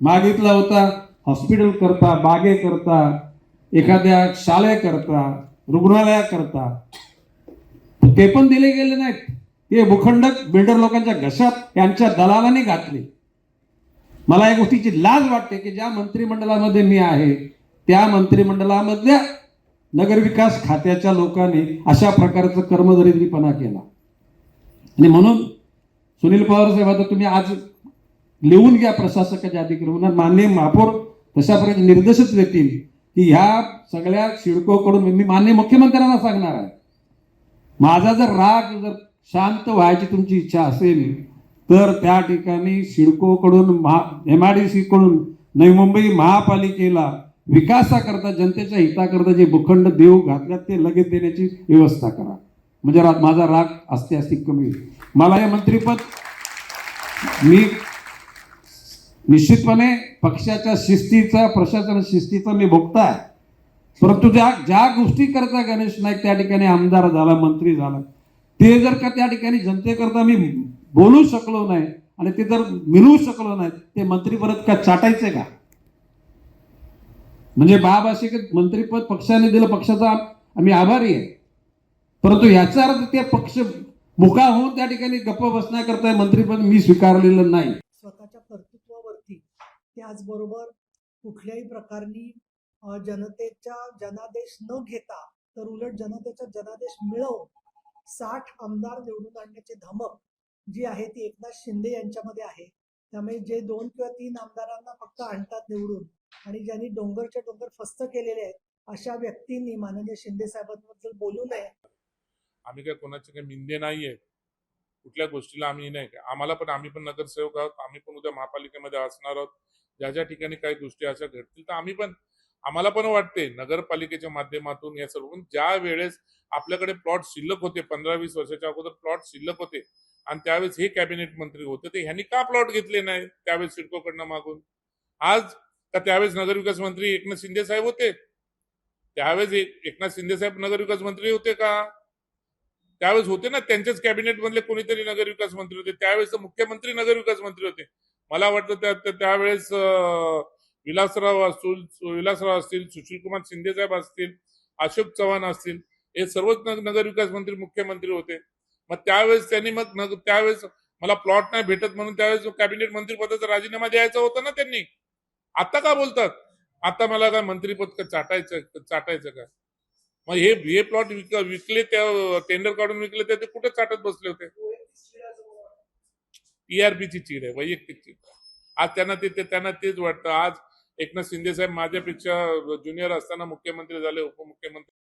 मागितला होता हॉस्पिटल करता बागे करता एखाद्या शाळेकरता रुग्णालयाकरता ते पण दिले गेले नाहीत. ते भूखंड बिल्डर लोकांच्या घशात त्यांच्या दलालाने घातले. मला या गोष्टीची लाज वाटते की ज्या मंत्रिमंडळामध्ये मी आहे त्या मंत्रिमंडळामधल्या नगरविकास खात्याच्या लोकांनी अशा प्रकारचं कर्मदरिद्रीपणा केला. आणि म्हणून सुनील पवार साहेब आता तुम्ही आज लिहून घ्या प्रशासकाच्या अधिक्रमणात मान्य महापौर तशा निर्देशच देतील की ह्या सगळ्या शिडकोकडून मी मान्य मुख्यमंत्र्यांना सांगणार आहे माझा जर राग जर शांत व्हायची तुमची इच्छा असेल तर त्या ठिकाणी सिडकोकडून महा एम आय डी सीकडून नवी मुंबई महापालिकेला विकासाकरता जनतेच्या हिताकरता जे भूखंड देऊ घातल्यात ते लगेच देण्याची व्यवस्था करा म्हणजे रा- माझा राग असते असते कमी होईल. मला हे मंत्रीपद मी निश्चितपणे पक्षाच्या शिस्तीचा प्रशासन शिस्तीचा मी भोगता आहे. परंतु ज्या ज्या गोष्टी करता गणेश नाईक त्या ठिकाणी आमदार झाला मंत्री झाला ते जर का त्या ठिकाणी जनतेकरता मी बोलू शकलो नाही आणि ते जर मिळवू शकलो नाही ते मंत्री परत का चाटायचे का? म्हणजे बाब असे की मंत्रीपद पक्षाने दिलं पक्षाचा आम्ही आभारी आहे. परंतु याचा अर्थ ते पक्ष मुका होऊन त्या ठिकाणी गप्प बसण्याकरता मंत्रीपद मी स्वीकारलेलं नाही. त्याचबरोबर कुठल्याही प्रकारनी जनतेचा जनतेच्या जनादेश न घेता तर उलट जनतेचा जनादेश मिळवून साठ आमदार निवडून आणण्याची धमक जी आहे ती एकनाथ शिंदे यांच्यामध्ये आहे. त्यामुळे जे दोन किंवा तीन आमदारांना फक्त आणतात निवडून आणि ज्यांनी डोंगरच्या डोंगर फस्त केलेले आहेत अशा व्यक्तींनी माननीय शिंदे साहेबांबद्दल बोलू नये. आम्ही काय कोणाचे काही मिंदे नाहीये. कुठल्या गोष्टीला आम्ही नाही. आम्हाला पण आम्ही पण नगरसेवक आहोत. आम्ही पण उद्या महापालिकेमध्ये असणार आहोत. ज्या ज्या ठिकाणी काही गोष्टी अशा घडतील तर आम्ही पण आम्हाला पण वाटते नगरपालिकेच्या माध्यमातून या सर्व ज्या वेळेस आपल्याकडे प्लॉट शिल्लक होते पंधरा वीस वर्षाच्या अगोदर प्लॉट शिल्लक होते आणि त्यावेळेस हे कॅबिनेट मंत्री होते ते ह्यांनी का प्लॉट घेतले नाही त्यावेळेस सिडकोकडनं मागून? आज का त्यावेळेस नगरविकास मंत्री एकनाथ शिंदे साहेब होते? त्यावेळेस एकनाथ शिंदे साहेब नगरविकास मंत्री होते का? त्यावेळेस होते ना त्यांच्याच कॅबिनेट मधले कोणीतरी नगरविकास मंत्री होते त्यावेळेस मुख्यमंत्री नगरविकास मंत्री होते. मला वाटतं त्यावेळेस विलासराव असतील विलासराव असतील सुशीलकुमार शिंदे साहेब असतील अशोक चव्हाण असतील हे सर्वच नगरविकास मंत्री मुख्यमंत्री होते. मग त्यावेळेस त्यांनी मग त्यावेळेस मला प्लॉट नाही भेटत म्हणून त्यावेळेस कॅबिनेट मंत्रीपदाचा राजीनामा द्यायचा होता ना त्यांनी. आता का बोलतात? आता मला काय मंत्रीपद का चाटायचं चाटायचं का मग हे हे प्लॉट विक विकले त्या टेंडर काढून विकले ते कुठे चाटत बसले होते? टीआरपीची चीड आहे वैयक्तिक चीड. आज त्यांना ते- त्यांना तेच वाटतं. आज एकनाथ शिंदे साहेब माझ्यापेक्षा ज्युनियर असताना मुख्यमंत्री झाले उपमुख्यमंत्री